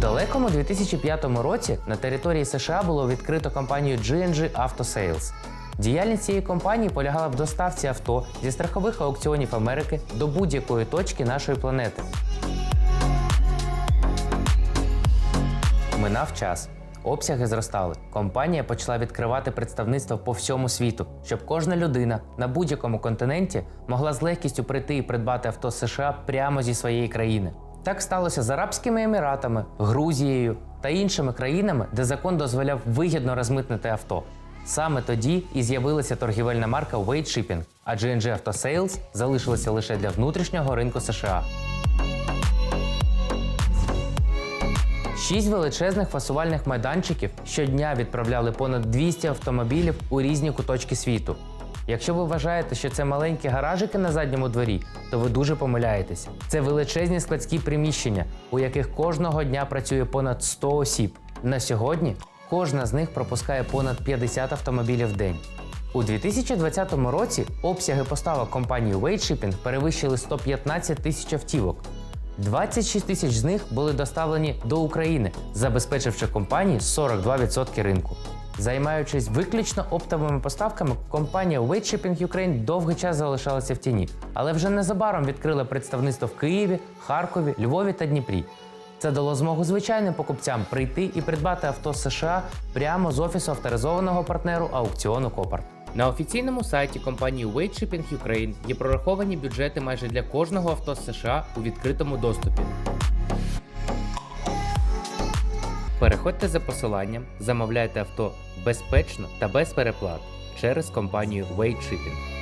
Далекому 2005 році на території США було відкрито компанію G&G Auto Sales. Діяльність цієї компанії полягала в доставці авто зі страхових аукціонів Америки до будь-якої точки нашої планети. Минав час. Обсяги зростали. Компанія почала відкривати представництво по всьому світу, щоб кожна людина на будь-якому континенті могла з легкістю прийти і придбати авто США прямо зі своєї країни. Так сталося з Арабськими Еміратами, Грузією та іншими країнами, де закон дозволяв вигідно розмитнити авто. Саме тоді і з'явилася торгівельна марка Wade Shipping, а G&G Auto Sales залишилася лише для внутрішнього ринку США. Шість величезних фасувальних майданчиків щодня відправляли понад 200 автомобілів у різні куточки світу. Якщо ви вважаєте, що це маленькі гаражики на задньому дворі, то ви дуже помиляєтеся. Це величезні складські приміщення, у яких кожного дня працює понад 100 осіб. На сьогодні кожна з них пропускає понад 50 автомобілів в день. У 2020 році обсяги поставок компанії Shipping перевищили 115 тисяч автівок. 26 тисяч з них були доставлені до України, забезпечивши компанії 42% ринку. Займаючись виключно оптовими поставками, компанія Shipping Ukraine довгий час залишалася в тіні, але вже незабаром відкрила представництво в Києві, Харкові, Львові та Дніпрі. Це дало змогу звичайним покупцям прийти і придбати авто з США прямо з офісу авторизованого партнеру аукціону Копарт. На офіційному сайті компанії Wade Shipping Ukraine є прораховані бюджети майже для кожного авто США у відкритому доступі. Переходьте за посиланням, замовляйте авто безпечно та без переплат через компанію Wade Shipping.